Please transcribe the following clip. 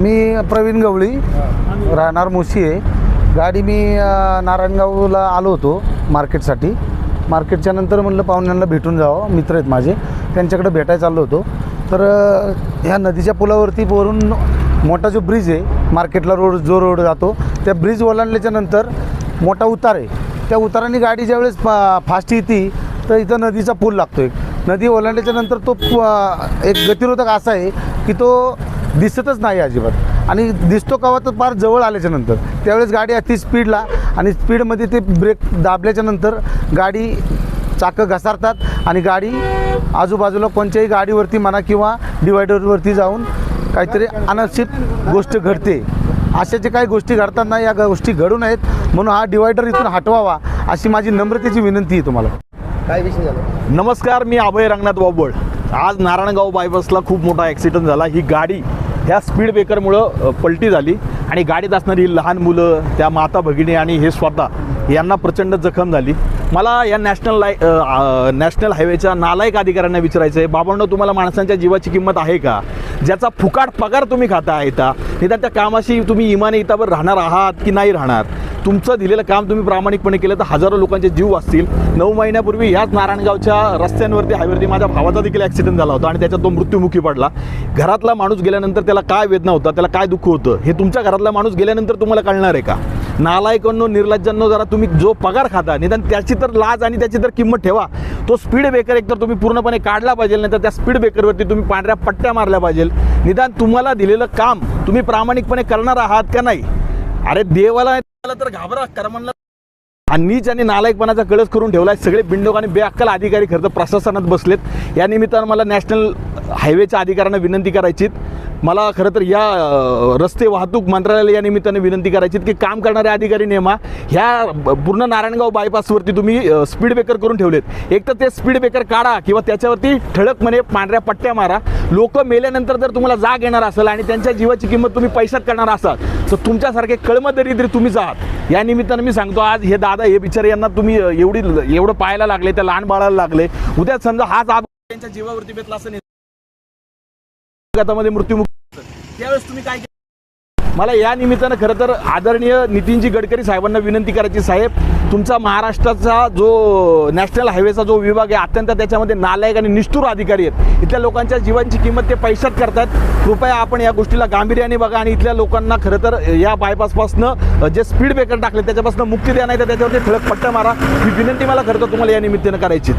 मी प्रवीण गवळी राहणार मुशी आहे. गाडी मी नारायणगावला आलो होतो मार्केटसाठी. मार्केटच्या नंतर म्हणलं पाहुण्यांना भेटून जावं. मित्र आहेत माझे. त्यांच्याकडे भेटायला चाललो होतो. तर ह्या नदीच्या पुलावरती वरून मोठा जो ब्रिज आहे मार्केटला रोड जो रोड जातो त्या ब्रिज ओलांडल्याच्या नंतर मोठा उतार आहे. त्या उताराने गाडी ज्यावेळेस फा फास्ट येते तर इथं नदीचा पूल लागतो एक. नदी ओलांडल्याच्या नंतर तो एक गतिरोधक असा आहे की तो दिसतच नाही अजिबात. आणि दिसतो कवा तर फार जवळ आल्याच्यानंतर. त्यावेळेस गाडी अति स्पीडला आणि स्पीडमध्ये ते ब्रेक दाबल्याच्या नंतर गाडी चाकं घसारतात आणि गाडी आजूबाजूला कोणत्याही गाडीवरती म्हणा किंवा डिवायडरवरती जाऊन काहीतरी अनक्षित गोष्ट घडते. अशा जे काही गोष्टी घडतात ना या गोष्टी घडू नयेत म्हणून हा डिवायडर इथून हटवावा अशी माझी नम्रतेची विनंती आहे तुम्हाला. काय विषय झाला? नमस्कार मी अभय रंगनाथ बाबळ. आज नारायणगाव बायपासला खूप मोठा ॲक्सिडेंट झाला. ही गाडी ह्या स्पीड ब्रेकरमुळं पलटी झाली आणि गाडीत असणारी लहान मुलं त्या माता भगिनी आणि हे स्वतः यांना प्रचंड जखम झाली. मला या नॅशनल लाय नॅशनल हायवेच्या नालायक अधिकाऱ्यांना विचारायचं आहे बाबांनो तुम्हाला माणसांच्या जीवाची किंमत आहे का? ज्याचा फुकाट पगार तुम्ही खाता आहे का? निदान त्या कामाशी तुम्ही इमाने इतावर राहणार आहात की नाही राहणार? तुमचं दिलेलं काम तुम्ही प्रामाणिकपणे केलं तर हजारो लोकांचे जीव वाचतील. नऊ महिन्यापूर्वी ह्याच नारायणगावच्या रस्त्यांवरती हायवेवरती माझ्या भावाचा देखील ॲक्सिडेंट झाला होता आणि त्याच्यात तो मृत्युमुखी पडला. घरातला माणूस गेल्यानंतर त्याला काय वेदना होता त्याला काय दुःख होतं हे तुमच्या घरातला माणूस गेल्यानंतर तुम्हाला कळणार आहे का? नालायकांनो निर्लज्जांनो जरा तुम्ही जो पगार खाता निदान त्याची तर लाज आणि त्याची तर किंमत ठेवा. तो स्पीड ब्रेकर एकतर तुम्ही पूर्णपणे काढला पाहिजे नाही तर त्या स्पीड ब्रेकरवरती तुम्ही पांढऱ्या पट्ट्या मारल्या पाहिजे. निदान तुम्हाला दिलेलं काम तुम्ही प्रामाणिकपणे करणार आहात का नाही? अरे देवाला देवाला तर घाबरा कर्मांना आणि नीच आणि नालायकपणाचा कळस करून ठेवलाय. सगळे बिंडोक आणि बेअक्कल अधिकारी खरं तर प्रशासनात बसलेत. या निमित्तानं मला नॅशनल हायवेच्या अधिकाऱ्यांना विनंती करायची मला खरं तर या रस्ते वाहतूक मंत्रालयाला या निमित्ताने विनंती करायची की काम करणारे अधिकारी नेमा ह्या पूर्ण नारायणगाव बायपासवरती तुम्ही स्पीड ब्रेकर करून ठेवलेत. एक तर ते स्पीड ब्रेकर काढा किंवा त्याच्यावरती ठळकपणे पांढऱ्या पट्ट्या मारा. लोक मेल्यानंतर जर तुम्हाला जाग येणार असेल आणि त्यांच्या जीवाची किंमत तुम्ही पैशात करणार असाल तर तुमच्यासारखे कळमदरिद्री तुम्हीच आहात या निमित्तानं मी सांगतो आज हे दादा हे बिचारे यांना तुम्ही एवढी एवढं पाहायला लागले त्या लहान बाळाला लागले. उद्या समजा हाच आज त्यांच्या जीवावरती बेतला असं अपघातामध्ये मृत्यूमुखी त्यावेळेस तुम्ही काय केलं? मला या निमित्तानं खरं तर आदरणीय नितीनजी गडकरी साहेबांना विनंती करायची साहेब तुमचा महाराष्ट्राचा जो नॅशनल हायवेचा जो विभाग आहे अत्यंत त्याच्यामध्ये नालायक आणि निष्ठुर अधिकारी आहेत. इथल्या लोकांच्या जीवांची किंमत ते पैशात करतात. कृपया आपण या गोष्टीला गांभीर्याने बघा आणि इथल्या लोकांना खरं तर या बायपासपासनं जे स्पीड ब्रेकर टाकले त्याच्यापासून मुक्ती द्या नाही तर त्याच्यावरती ठळक पट्ट्या मारा. ही विनंती मला खरं तर तुम्हाला या निमित्तानं करायची